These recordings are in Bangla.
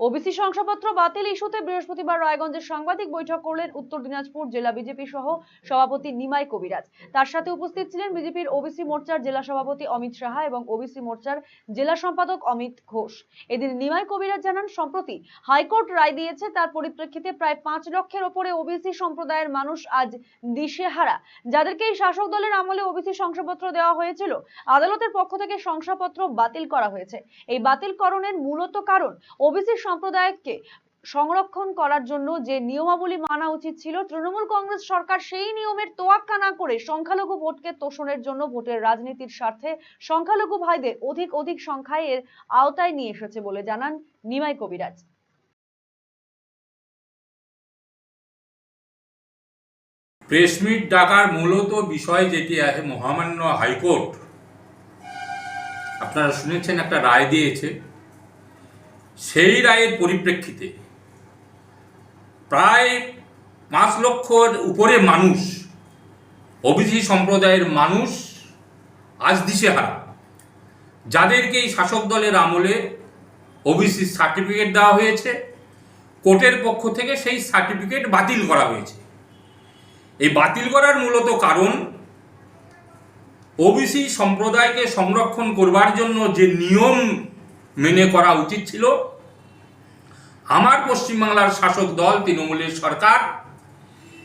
ওবিসি শংসাপত্র বাতিল ইস্যুতে বৃহস্পতিবার রায়গঞ্জে সাংবাদিক বৈঠক করলেন উত্তর দিনাজপুর জেলা বিজেপি সহ সভাপতি নিমাই কবিরাজ। তার সাথে উপস্থিত ছিলেন বিজেপির ওবিসি মোর্চার জেলা সভাপতি অমিত সাহা এবং ওবিসি মোর্চার জেলা সম্পাদক অমিত ঘোষ। এদিন নিমাই কবিরাজ জানান, সম্প্রতি হাইকোর্ট রায় দিয়েছে, তার পরিপ্রেক্ষিতে প্রায় পাঁচ লক্ষের ওপরে ওবিসি সম্প্রদায়ের মানুষ আজ দিশেহারা। যাদেরকে এই শাসক দলের আমলে ওবিসি শংসাপত্র দেওয়া হয়েছিল, আদালতের পক্ষ থেকে শংসাপত্র বাতিল করা হয়েছে। এই বাতিলকরণের মূলত কারণ ওবিসি সম্প্রদায়কে সংরক্ষণ করার জন্য যে নিয়মাবলী মানা উচিত ছিল, তৃণমূল কংগ্রেস সরকার সেই নিয়মের তোয়াক্কা না করে সংখ্যালঘু ভোটকে তোষণের জন্য ভোটের রাজনীতির স্বার্থে সংখ্যালঘু ভাইদের অধিক অধিক সংখ্যায় এর আওতায় নিয়ে এসেছে বলে জানান নিমাই কবিরাজ। প্রেস মিট ডাকার মূলত বিষয় যেটি আছে মহামান্য হাইকোর্ট। আপনারা শুনেছেন একটা রায় দিয়েছে সেই রায়ের পরিপ্রেক্ষিতে প্রায় পাঁচ লক্ষর উপরে মানুষ ওবিসি সম্প্রদায়ের মানুষ আজ দিশেহারা। যাদেরকে এই শাসক দলের আমলে ওবিসি সার্টিফিকেট দেওয়া হয়েছে, কোর্টের পক্ষ থেকে সেই সার্টিফিকেট বাতিল করা হয়েছে। এই বাতিল করার মূলত কারণ ওবিসি সম্প্রদায়কে সংরক্ষণ করবার জন্য যে নিয়ম মেনে করা উচিত ছিল আমার পশ্চিমবাংলার শাসক দল তৃণমূলের সরকার,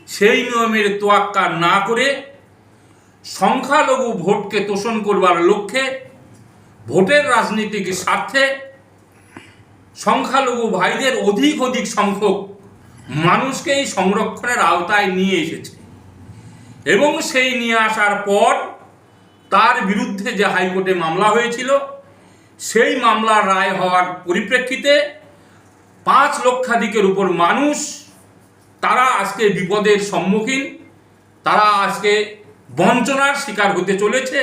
সেই নিয়মের তোয়াক্কা না করে সংখ্যালঘু ভোটকে তোষণ করবার লক্ষ্যে ভোটের রাজনীতিক স্বার্থে সংখ্যালঘু ভাইদের অধিক অধিক সংখ্যক মানুষকে এই সংরক্ষণের আওতায় নিয়ে এসেছে। এবং সেই নিয়ে আসার পর তার বিরুদ্ধে যে হাইকোর্টে মামলা হয়েছিল, সেই মামলার রায় হওয়ার পরিপ্রেক্ষিতে পাঁচ লক্ষাধিকের উপর মানুষ তারা আজকে বিপদের সম্মুখীন, তারা আজকে বঞ্চনার শিকার হতে চলেছে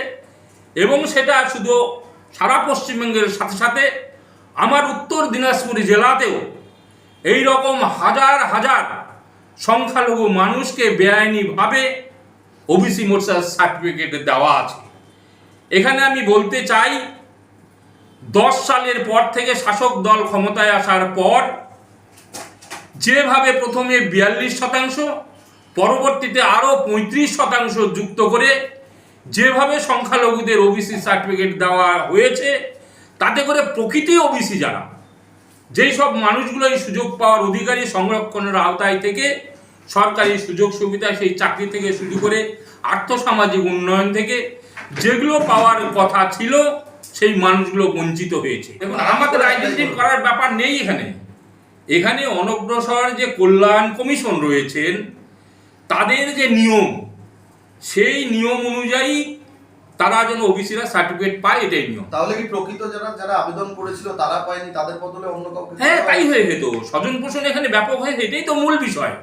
এবং সেটা শুধু সারা পশ্চিমবঙ্গের সাথে সাথে আমার উত্তর দিনাজপুর জেলাতেও এই রকম হাজার হাজার সংখ্যালঘু মানুষকে বেআইনিভাবে ওবিসি মোর্চার সার্টিফিকেট দেওয়া আছে। এখানে আমি বলতে চাই দশ সালের পর থেকে শাসক দল ক্ষমতায় আসার পর যেভাবে প্রথমে বিয়াল্লিশ শতাংশ, পরবর্তীতে আরও পঁয়ত্রিশ শতাংশ যুক্ত করে যেভাবে সংখ্যালঘুদের ওবিসি সার্টিফিকেট দেওয়া হয়েছে, তাতে করে প্রকৃতি ওবিসি যারা, যেই সব মানুষগুলো এই সুযোগ পাওয়ার অধিকারী সংরক্ষণের আওতায় থেকে সরকারি সুযোগ সুবিধা সেই চাকরি থেকে শুরু করে আর্থসামাজিক উন্নয়ন থেকে যেগুলো পাওয়ার কথা ছিল সেই মানুষগুলো বঞ্চিত হয়েছে। দেখুন আমাদের রাজনীতি করার ব্যাপার নেই এখানে। এখানে অনগ্রসর যে কল্যাণ কমিশন রয়েছেন তাদের যে নিয়ম সেই নিয়ম অনুযায়ী তারা যেন ওবিসিরা সার্টিফিকেট পায় এটাই নিয়ম। তাহলে কি প্রকৃত যারা যারা আবেদন করেছিল তারা পায়নি? তাদের বদলে অন্য কাউকে হ্যাঁ তাই হয়ে যেত। স্বজন পোষণ এখানে ব্যাপক হয়ে এটাই তো মূল বিষয়।